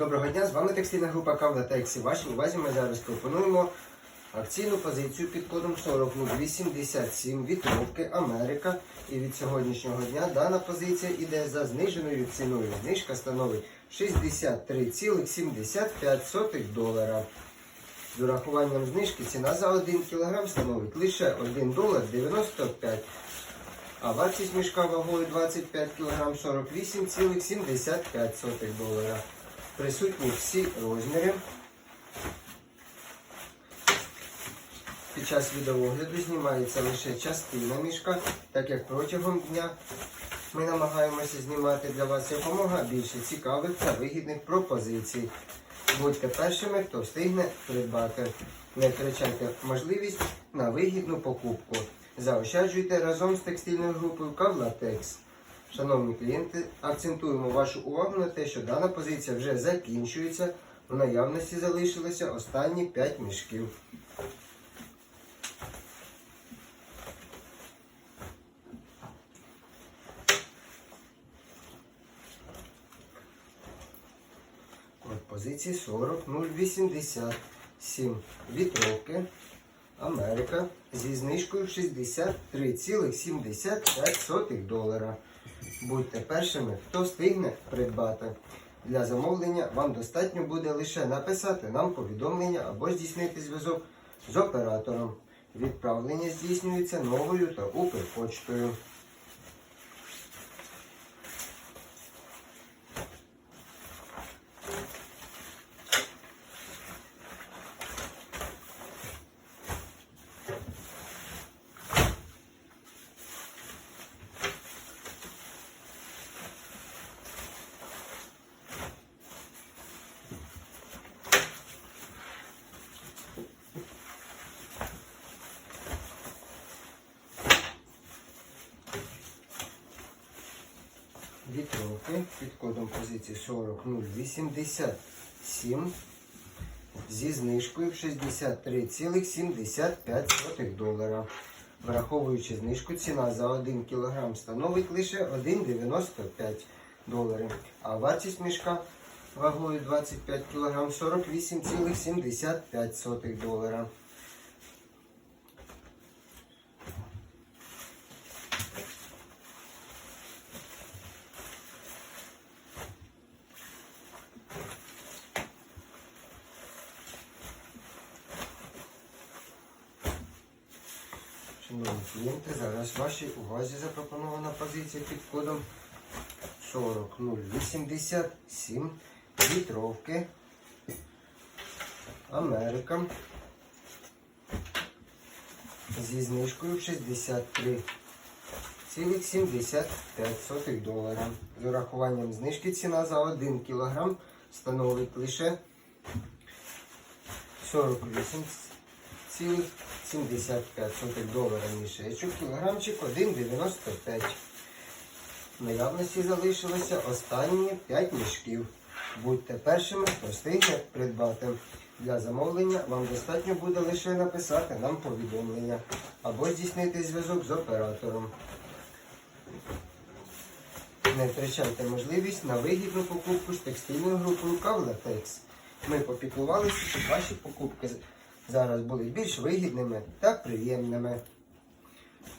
Доброго дня, з вами текстильна група Кавла та Ексі. Вашій увазі ми зараз пропонуємо акційну позицію під кодом 4087 вітровки Америка. І від сьогоднішнього дня дана позиція іде за зниженою ціною. Знижка становить 63,75 долара. З урахуванням знижки ціна за 1 кг становить лише 1 долар 95 а вартість мішка вагою 25 кг 48,75 долара. Присутні всі розміри. Під час відеоогляду знімається лише частина мішка, так як протягом дня ми намагаємося знімати для вас якомога більше цікавих та вигідних пропозицій. Будьте першими, хто встигне придбати. Не втрачайте можливість на вигідну покупку. Заощаджуйте разом з текстильною групою Кавлатекс. Шановні клієнти, акцентуємо вашу увагу на те, що дана позиція вже закінчується. У наявності залишилося останні 5 мішків. Код позиції 40087. Вітровки. Америка зі знижкою 63,75 долара. Будьте першими, хто встигне придбати. Для замовлення вам достатньо буде лише написати нам повідомлення або здійснити зв'язок з оператором. Відправлення здійснюється новою та Укрпочтою. Вітровки під кодом позиції 40087 зі знижкою в 63,75 долара. Враховуючи знижку, ціна за 1 кг становить лише 1,95 доларів, а вартість мішка вагою 25 кг 48,75 долара. Шановні клієнти, зараз вашій увазі запропонована позиція під кодом 40087 літровки Америка зі знижкою 63,75 долара. З урахуванням знижки ціна за 1 кг становить лише 48,5. 75 соток долара мішечок, кілограмчик 1,95. Наявності залишилося останні 5 мішків. Будьте першими, хто встигне придбати. Для замовлення вам достатньо буде лише написати нам повідомлення або здійснити зв'язок з оператором. Не втрачайте можливість на вигідну покупку з текстильною групою Кавлатекс. Ми попіклувалися, щоб ваші покупки зараз були більш вигідними та приємними.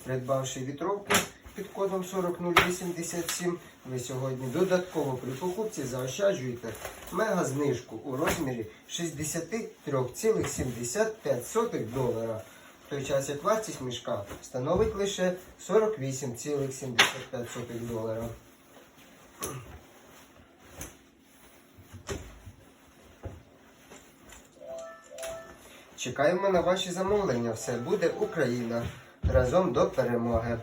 Придбавши вітровки під кодом 40087, ви сьогодні додатково при покупці заощаджуєте мега знижку у розмірі 63,75 долара. В той час як вартість мішка становить лише 48,75 долара. Чекаємо на ваші замовлення. Все буде Україна. Разом до перемоги.